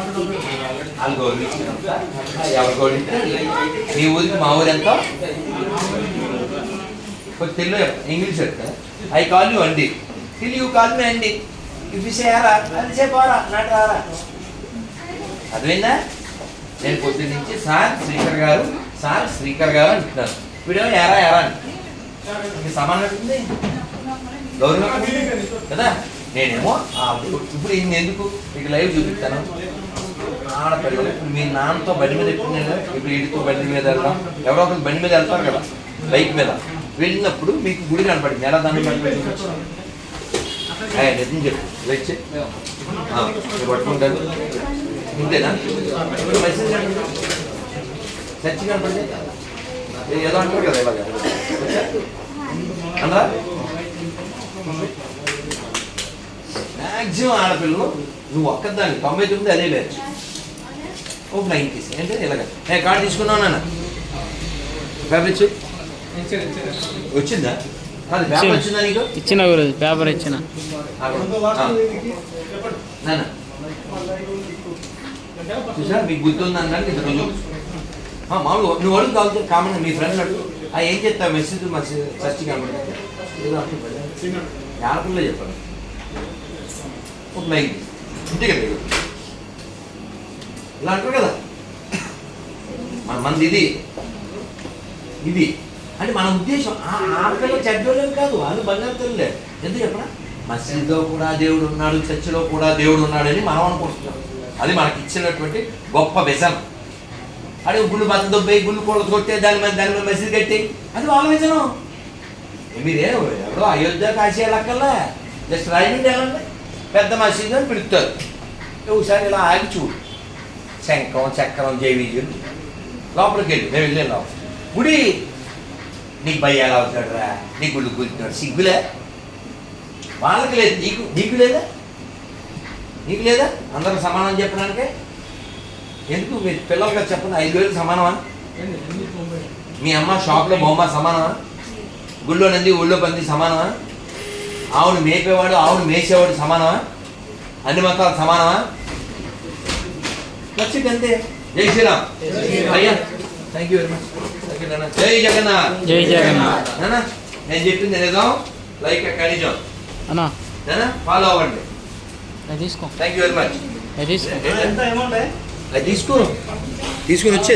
వాళ్ళు గౌరవించినంత ఎవరు గౌరవించారు మీ ఊరికి మా ఊరు ఎంత? కొంచెం తెలుగు ఇంగ్లీష్ చెప్తా. ఐ కాల్ యూ అండి. టిల్ యూ కాల్ మీ అండి. ఇఫ్ యూ సేరా అది చెప్పారా పోరా నాటు రారా అర్థమైందా? నేను పొద్దు నుంచి సార్ శ్రీకర్ గారు సార్ శ్రీకర్ గారు అంటున్నాను. వీడేమో ఎరా ఎరా అని సమానం ఉంది గౌరవం? కదా? నేనేమో ఆ ఇప్పుడు ఇన్ని ఎందుకు? మీకు లైవ్ చూపిస్తాను. ఆడపిల్లలు ఇప్పుడు మీ నాన్నతో బండి మీద ఎప్పుడు నేను ఇప్పుడు ఇటుతో బండి మీద వెళ్తాం ఎవరో ఒకరు బండి మీద వెళ్తారు కదా బైక్ మీద. వెళ్ళినప్పుడు మీకు గుడి కనపడింది. ఎలా దాన్ని కనపడింది నిజం చెప్పు. వచ్చి పట్టుకుంటారు. ఇంతేనా? ఇప్పుడు మెసేజ్ చర్చి కనపడింది? ఏదో అంటారు కదా ఇలాగ. అనరా మ్యాక్సిమం ఆడపిల్లలు నువ్వు ఒక్కదాన్ని తొంభై తొమ్మిది అదే బ్యాచ్ ఒక నైన్టీస్ అంటే ఇలాగ. ఏ కార్డు తీసుకున్నావు నాన్న? ఇచ్చి. వచ్చిందా? అది పేపర్ వచ్చిందా నీకు? ఇచ్చిన గురుజీ పేపర్ ఇచ్చిన. నాన్న. చూసా మీకు గుర్తుంది అన్నాడు ఇద్దరు రోజు. మామూలు నువ్వు అడుగు కావాలి కామన్ మీ ఫ్రెండ్ అడుగు. ఆ ఏం చెప్తావు? మెసేజ్ మా చర్చి అంటుంది. ఆడపిల్ల చెప్పాను ఒక అంతే కదా ఇలా అంటారు కదా. మన మంది ఇది. ఇది. అంటే మన ఉద్దేశం ఆ ఆడపిల్ల చెడ్డోళ్ళని కాదు వాళ్ళు బంగారు తల్లిలే ఎందుకు చెప్పనా? మసీదులో కూడా దేవుడు ఉన్నాడు చర్చిలో కూడా దేవుడు ఉన్నాడని మనం అనుకుంటున్నాం. అది మనకి ఇచ్చినటువంటి గొప్ప విజన్. అడే గుళ్ళు బద్ద దొబ్బై గుళ్ళు కూడా కొట్టే దాని మీద దాని మీద మసీదు కట్టి అది వాళ్ళ విజనం. మీరే ఎవరో అయోధ్య కాశీ లెక్కల్లా జస్ట్ రాజమండ్రి వెళ్ళండి పెద్ద మసీదు అని పిలుస్తారు. ఒకసారి ఇలా ఆగి చూడు. శంఖం చక్రం జైవీజులు. లోపలికి వెళ్ళి. మేము వెళ్ళాను లోపల గుడి. నీకు ఎలా అవుతాడు రా. నీ గుళ్ళు కూర్చున్నాడు సిగ్గులే వాళ్ళకి లేదు. నీకు నీకు లేదా? నీకు లేదా? అందరూ సమానం చెప్పడానికే? ఎందుకు? మీరు పిల్లలుగా చెప్పండి. ఐదు వేలు సమానమా? మీ అమ్మ షాప్లో బొమ్మ సమానమా? గుళ్ళో నంది ఊళ్ళో పంది సమానమా? ఆవును మేపేవాడు ఆవును మేసేవాడు సమానమా? అన్ని మతాలు సమానమా? అంతే జై శ్రీరామ్. అయ్యా థ్యాంక్ యూ వెరీ మచ్ జై జగన్నాథ్. జై జగన్నాథ్. నానా చెప్పింది నిజం లైక్ ఖనిజం అన్నా. నానా ఫాలో అవ్వండి. తీసుకో. థ్యాంక్ యూ వెరీ మచ్ తీసుకో. తీసుకుని వచ్చే